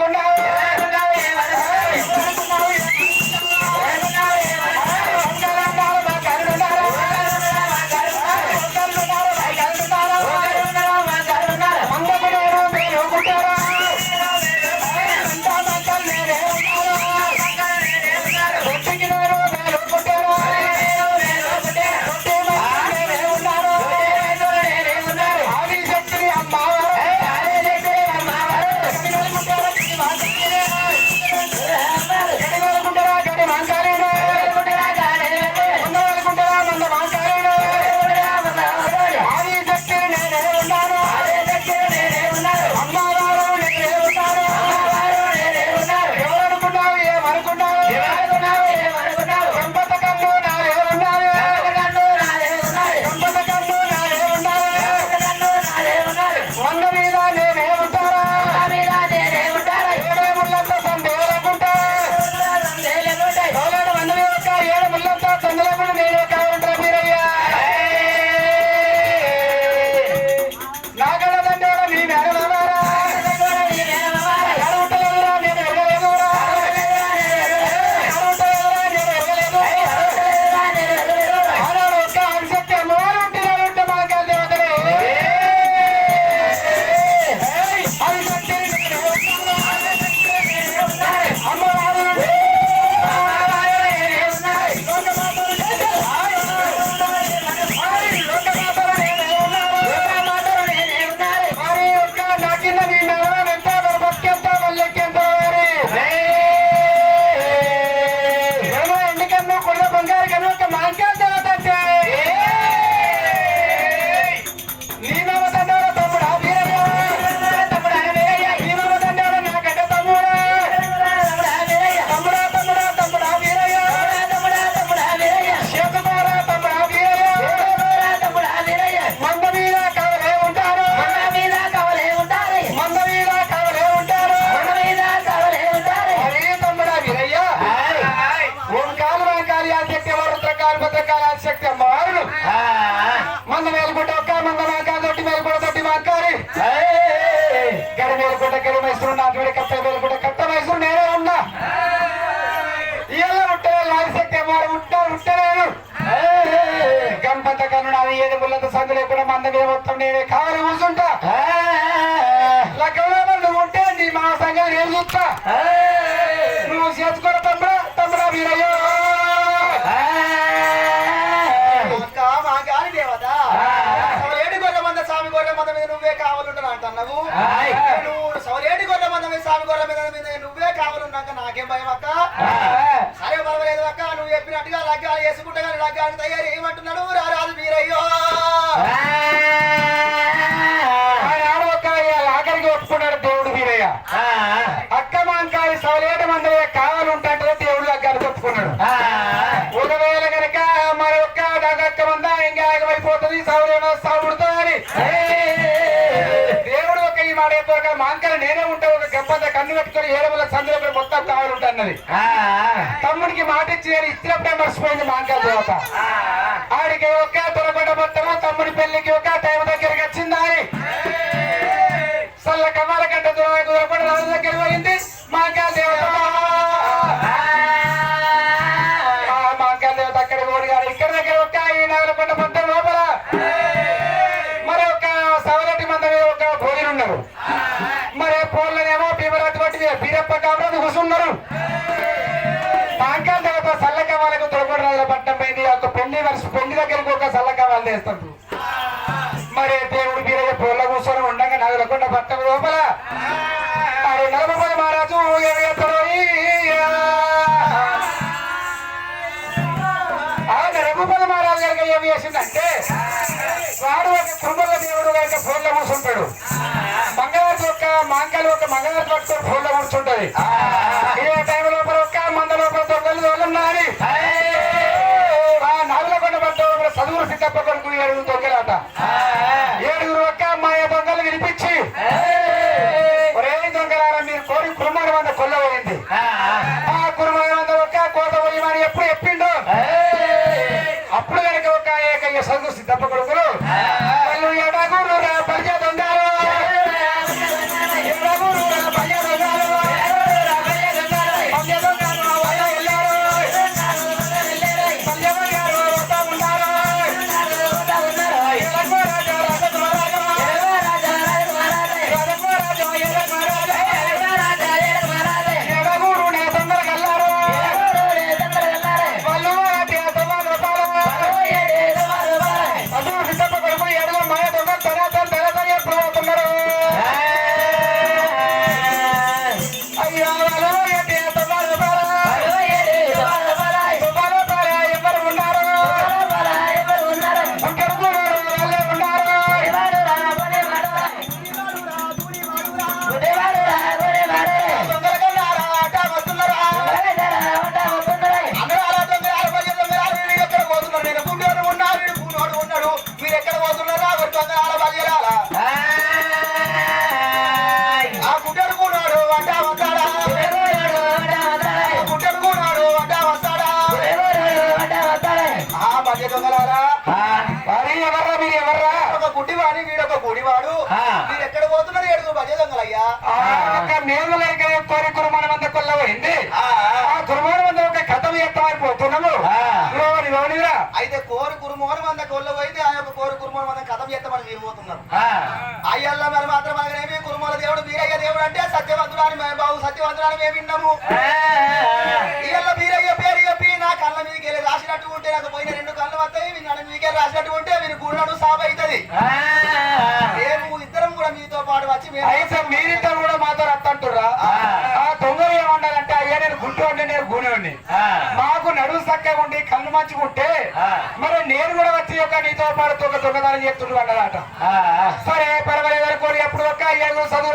கொண்டு ఉంటే ఆసక్తి అమ్మవారు ఉంటా ఉంటే నేను. గంపంత కన్నుడు అది ఏది ముళ్ళంత సందు లేకుండా మంద మీద మొత్తం నేనే కావాలి కూర్చుంటా. లగ్గంలో నువ్వు ఉంటే నీ మా సంఘం నేను చూస్తా. నువ్వు చేసుకోరా కావాలన్నాక నాకేం భయం అక్క? సరే పర్వాలేదు అక్క నువ్వు చెప్పినట్టుగా లగ్గాలు వేసుకుంటా కానీ లగ్గాన్ని తయారు ఏమంటున్నాడు రారాజు మీరయ్యో ఆఖరికి ఒప్పుకున్నాడు దేవుడు వీరయ్య. అక్క మాంకాలి సవలేట మందరే కావాలంటే దేవుడు దగ్గర ఒప్పుకున్నాడు. పెట్టుకొని ఏడవల సందులో మొత్తం కావాలంటున్నది తమ్ముడికి మాట ఇచ్చి నేను ఇచ్చినప్పుడే మర్చిపోయింది మాంకల దేవత ఆడికి ఒక దొరకొండ మొత్తము తమ్ముడి పెళ్ళికి ఒక టైం కాబట్టి కూర్చున్నారు తర్వాత దేవత సల్ల కమాలకు దొరకొండ పోయింది. ఒక పెళ్ళి వరుస పెళ్ళి దగ్గరికి ఒక సల్ల కమాలు చేస్తారు మరి దేవుడు బీరయ్య పోళ్ళ కూర్చొని ఉండగా నగలకొండ పట్టం లోపల మరి నలభై మహారాజు రఘుపతి మహారాజు గారికి ఏం చేసిందంటే వాడు ఒక కుటుంబ దేవుడు కనుక ఫోన్లో కూర్చుంటాడు. మాంకాలు ఒక మంగళవారి పట్టుకొని ఫోన్లో కూర్చుంటది. ఇదే టైం లోపల ఒక్క మంద లోపల దొంగలు దొంగలున్నారని ఆ నాగులకొండ పట్ట లోపల చదువులు సిద్ధప్ప కొడుకు దొంగలాట ఒక మేము లేక కోరి కురుమానం అంత కొల్లబోయింది ఆ, ఆ. కురుమానం అంత ఒక కథ ఎత్తమైపోతున్నాము. అయితే కోరి కురుమోని మంద కొల్ల పోయింది ఆ యొక్క కోరి కురుమోని మంద కథం చేస్తామని మీరు పోతున్నారు ఆ, అయ్యల్ల మరి మాత్రం అనగానేమి కురుమోల దేవుడు వీరయ్య దేవుడు అంటే సత్యవంతుడాని మేము బాబు సత్యవంతుడాని మేము విన్నాము. ఇయ్యల్ల వీరయ్య పేరు చెప్పి నా కళ్ళ మీదకి వెళ్ళి రాసినట్టు ఉంటే నాకు పోయిన రెండు కళ్ళు వస్తాయి నడు వెళ్ళి రాసినట్టు ఉంటే మీరు గురుడు సాబ్ అవుతుంది అయితే మీరిద్దరు కూడా మాతో రత్తంటురా ఆ. దొంగలు ఏమన్నారంటే అయ్యా నేను గుంటూరు నేను గూనెవాడిని ఆ, మాకు నడువు చక్కగా ఉండి కళ్ళు ఆ. మరి నేను కూడా వచ్చి ఒక నీతో పాటు ఒక దొంగతనం చేస్తుండ్రు అన్నదాట సరే పర్వాలేదు అనుకోని అప్పుడు ఒక అయ్యారు చదువు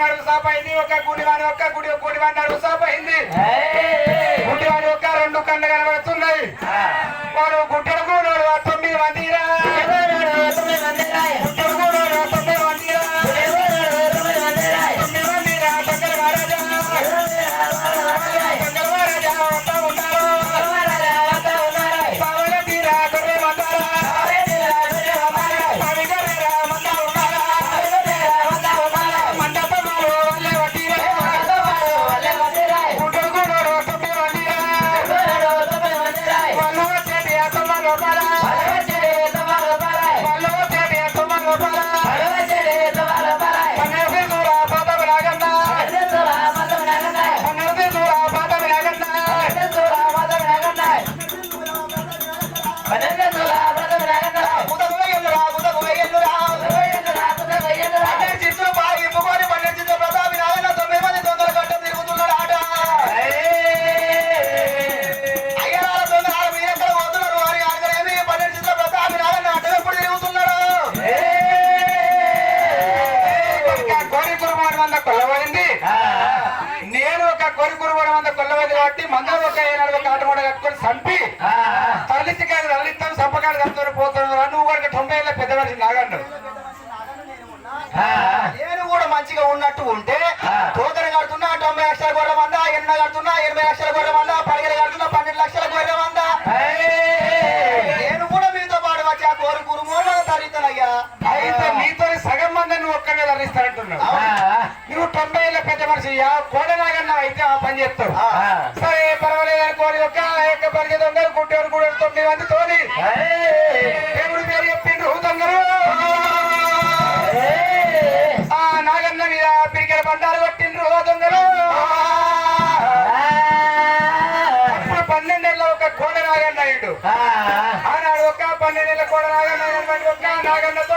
సాప అయింది ఒక గుడి వాని ఒక్క గుడి గుడి వాని నడుగు సాప అయింది. గుడ్డి వాని ఒక్క రెండు కళ్ళు కనబడుతున్నాయి. వాడు ఆ తొమ్మిది మందిరా నేను ఒక కోరి కురుమాడు మంద కొల్లబడింది కాబట్టి మందరం ఒక ఏనాడు ఒక ఆటమూడ కట్టుకొని చంపి తరలించకాయలు తరలిస్తాం సంపకాయలు కట్టుకొని పోతున్నాడు నువ్వు కూడా తొంభై ఏళ్ళ పెద్ద మనిషి నాగండు నేను కూడా మంచిగా ఉన్నట్టు ఉంటే తొంభై ఏళ్ళ పెద్ద మనిషి ఆ కోడ నాగన్న అయితే ఆ పని చేస్తావు ఆ, సరే పర్వాలేదు అనుకోని ఒక యొక్క పరిగె దొంగలు గుడ్డేరు కూడా తొమ్మిది మంది తోని. దేవుడు పేరు చెప్పిండ్రు దొంగలు. ఆ నాగన్న మీద పిరికెల బండారు కొట్టిండ్రు దొంగలు. అప్పుడు పన్నెండేళ్ళ ఒక కోడ నాగన్న అయ్యిండు ఆ, ఆనాడు ఒక పన్నెండేళ్ళ కోడ నాగన్న ఒక నాగన్నతో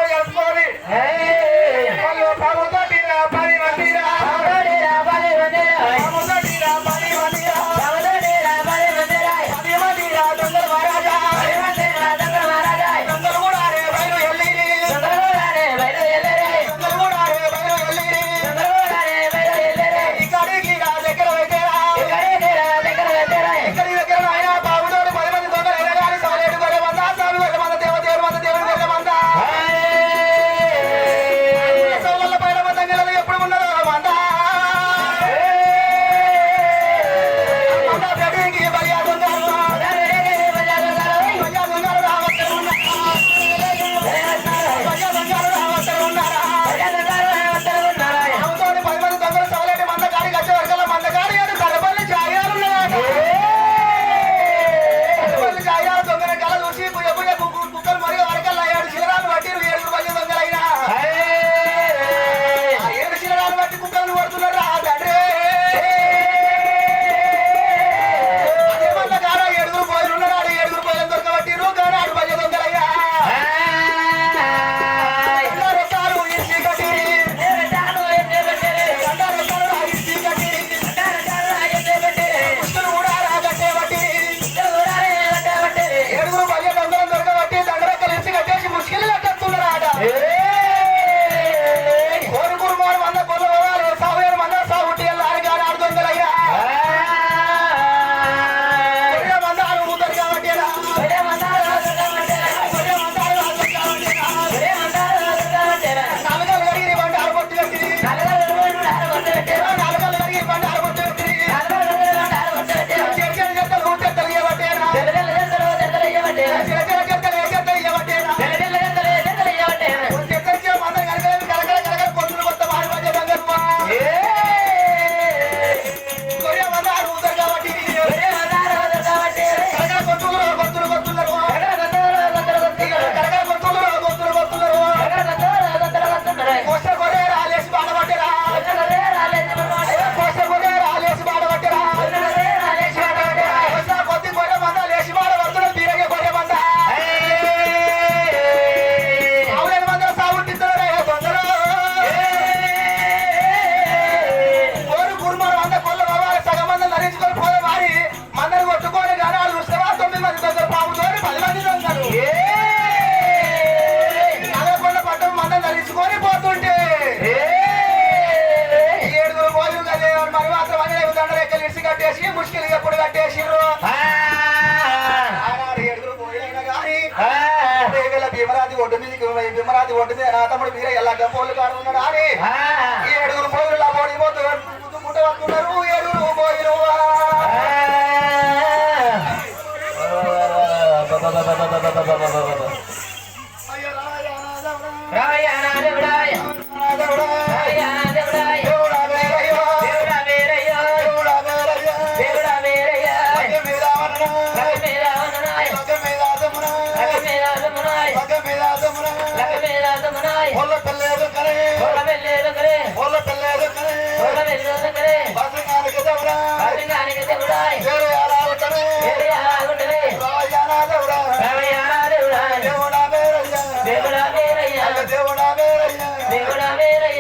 ba ba ba ba ba ba ba ba ba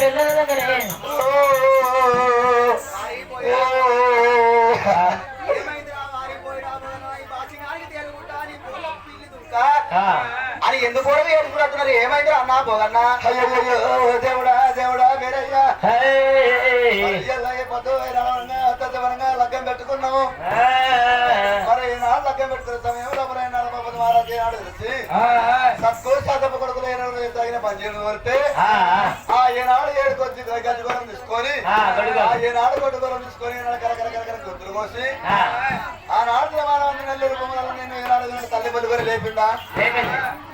పిల్లలు మరి ఏమైంది అన్నా? పోదన్న అయ్యో దేవుడా దేవుడా మీరయ్యా లగ్గం పెట్టుకున్నాము మరి ఈనాడు లగ్గం పెట్టుకున్న సమయంలో మరి పది మహారాజు నాడు తెలిసి తక్కువ శాతపు కొడుకులు ఏనాడు తగిన పనిచేయడం వరితే ఆ ఏనాడు ఏడుకొచ్చి గజ్జగొరం తీసుకొని ఆ ఏనాడు కొట్టుగొరం తీసుకొని ఏనాడు కరకర కరకర గుద్దులు కోసి ఆనాడు జమానం నెల్లూరు బొమ్మలను నేను ఏనాడు తల్లి బలి బరి లేపిండా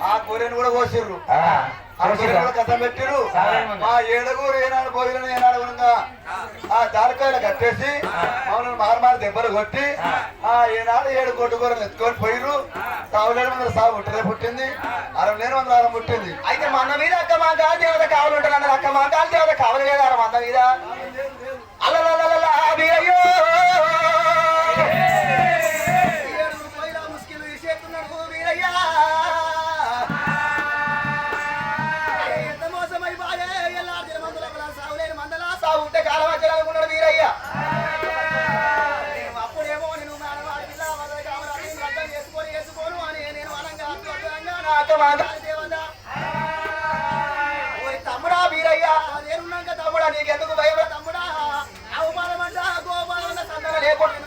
ఆ గొర్రెను కూడా కోసిర్రు. ఆ కూడా కథం పెట్టిరు ఆ ఏడుగురు ఏనాడు బోయిలను ఏనాడు ఆ దారికాయలు కట్టేసి అవును మారుమారు దెబ్బలు కొట్టి ఆ. ఏనాడు ఏడు గొడ్డుగూరలు ఎత్తుకొని పోయిరు తావులేడు వందల సాగు పుట్టలే పుట్టింది. అరవై లేని వందల అరం పుట్టింది. అయితే మన మీద అక్క మా కాలు దేవత కావాలంటారు అన్నది అక్క మా కాలు దేవత కావలేదు అర మంద మీద? అల్లల్లల్లల్లా అయ్యో అయ్యా. అప్పుడేమో నువ్వు అర్థం చేసుకోని అని నేను అనంగా దేవదా తమ్ముడా వీరయ్యా నేనున్నాక తమ్ముడా నీకెందుకు భయపడ తమ్ముడా? అవమానం అంటా గోపాలం లేకుండా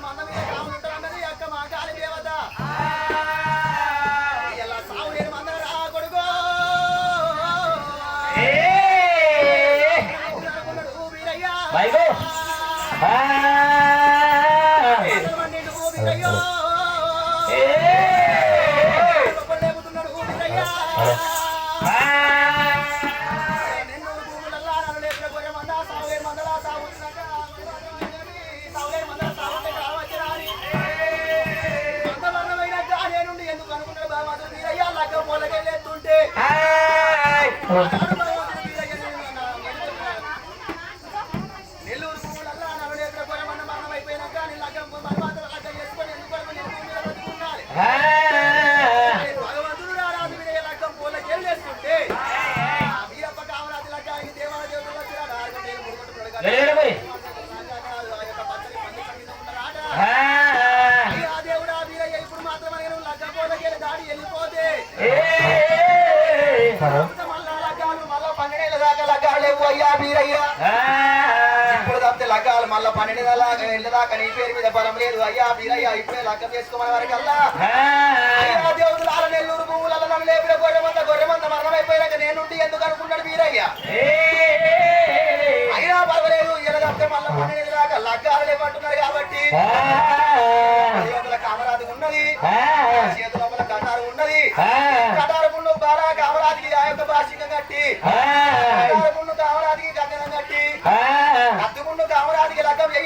que la cambie.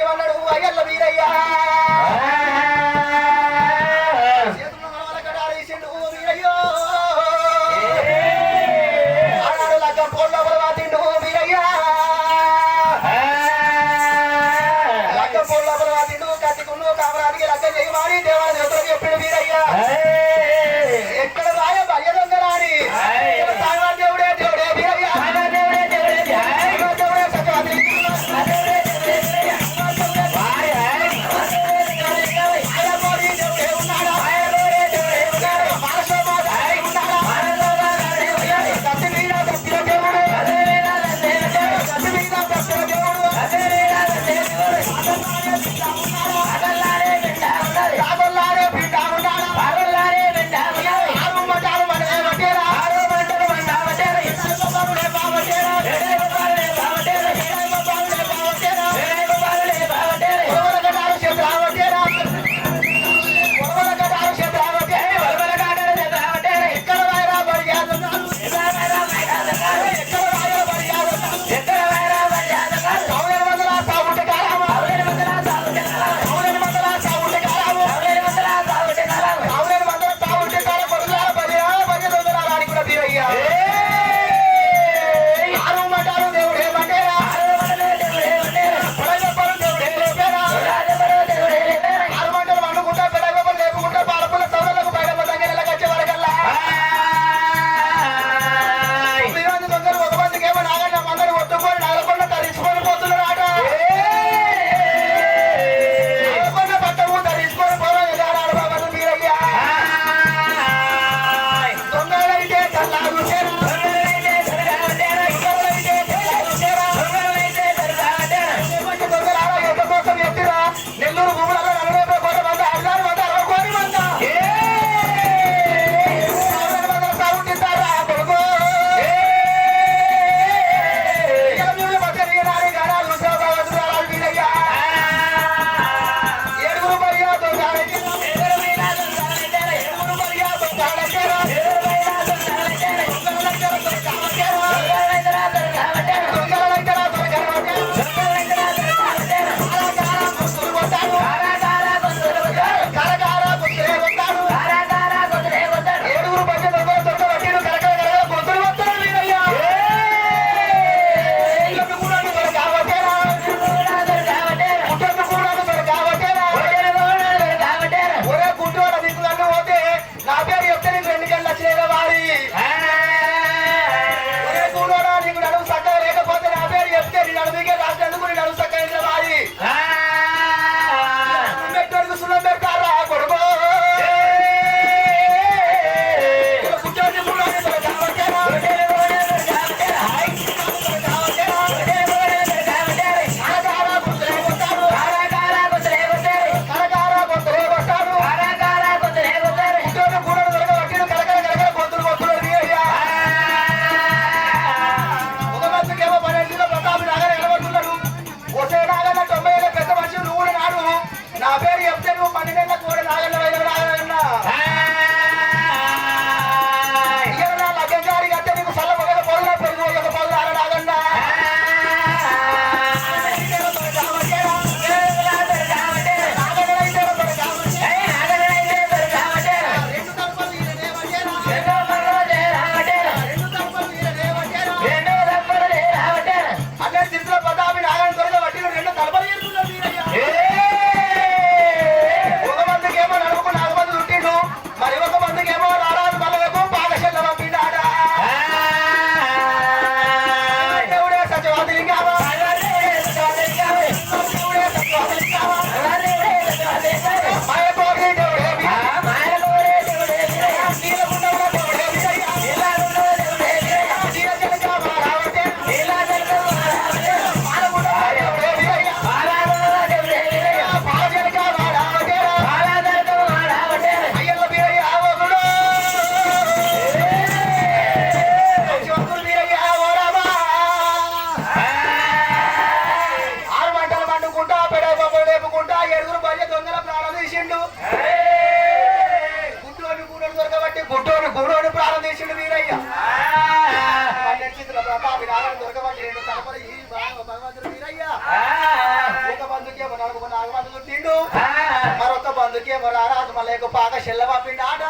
పంపిండు ఆట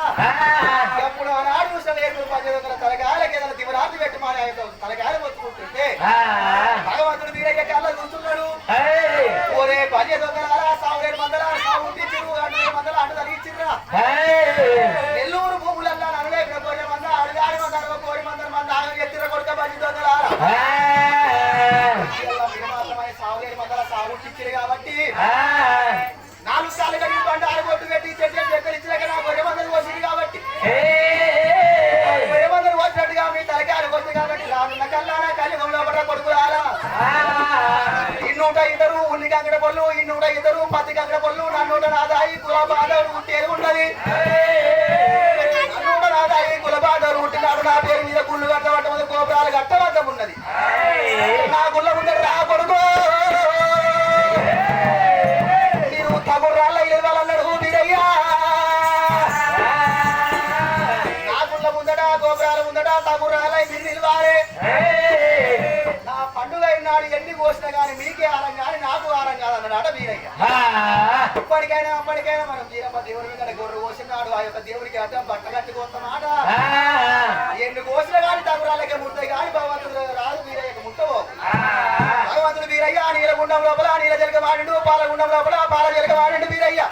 ఎప్పుడు ఆనాడు చూసిన ఏడు పది తలకాయలకి ఏదైనా దివరాత్రి పెట్టి మా గోపురాలు కట్టబడ్డం ఉన్నది. నా గుళ్ళ ముందర రా కొడుకో. మీరు తగుర్రాళ్ళ ఇవ్వాలన్నాడు మీరయ్యా నా గుళ్ళ ముందట గోపురాల ముందట తగుర్రాళ్ళ మీరు నా పండుగ నాడు ఎన్ని కోసినా కానీ మీకే ఆరం కానీ నాకు ఆరం కాదన్నాడు వీరయ్య ఇప్పటికైనా అప్పటికైనా మనం వీరమ్మ దేవుడి మీద గొర్రె కోసినాడు ఆ యొక్క దేవుడికి అడ్డం బట్ట కట్టుకోస్తామాట కోసినా కానీ తగురాలకే ముడతాయి కానీ భగవంతుడు రాదు వీరయ్యకు ముట్టవు. భగవంతుడు వీరయ్య నీలగుండం లోపల నీల జలక వాడిండు పాలగుండం లోపల పాల జలక వాడిండు వీరయ్య.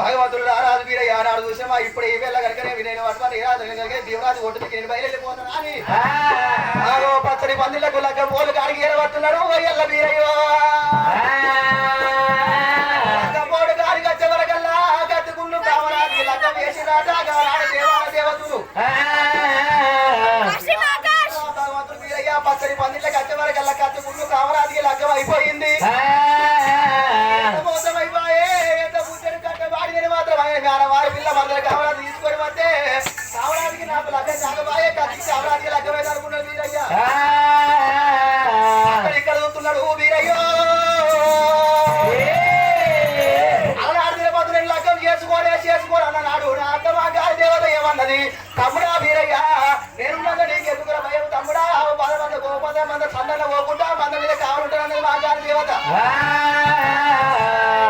భగవంతుడు రారాజు వీరయ్య ఆనాడు చూసామా ఇప్పుడు ఈ వేళ కనుకనే వినైన పట్టుకొని రాజు కనుక దేవరాజు ఒట్టుకి నేను బయలుదేరిపోతాను అని. పచ్చడి పందిళ్ళకు లగ్గ పోలు కాడికి ఏరబడుతున్నాడు వయ్యల్ల వీరయ్యో. మా గాలి దేవత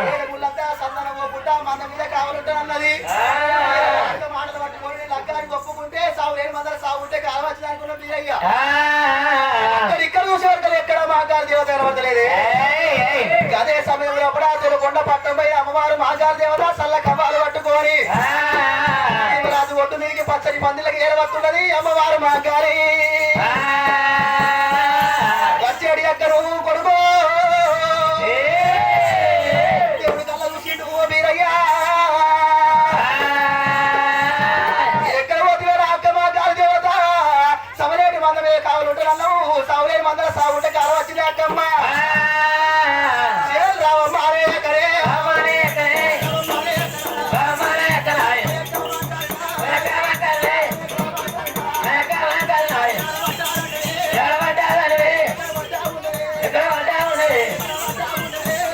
నేను ముళ్ళంతా సందన పోకుండా మంద మీద కావాలంటానన్నది మాటలు పట్టుకొని నేను లగ్గానికి ఒప్పుకుంటే సాగు లేని మందర సాగు ఉంటే కావచ్చు అనుకున్న అక్కడ ఇక్కడ చూసేవారు ఎక్కడ మా గాలి దేవత కనబడతలేదే? అదే సమయంలో కూడా తొలకొండ అమ్మవారు మాగారు దేవత సల్ల కవ్వాలు పట్టుకొని రాజు ఒట్టు మీదకి పచ్చని పందిలకి ఏరవస్తున్నది అమ్మవారు మాగారి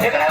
ఎక్కడ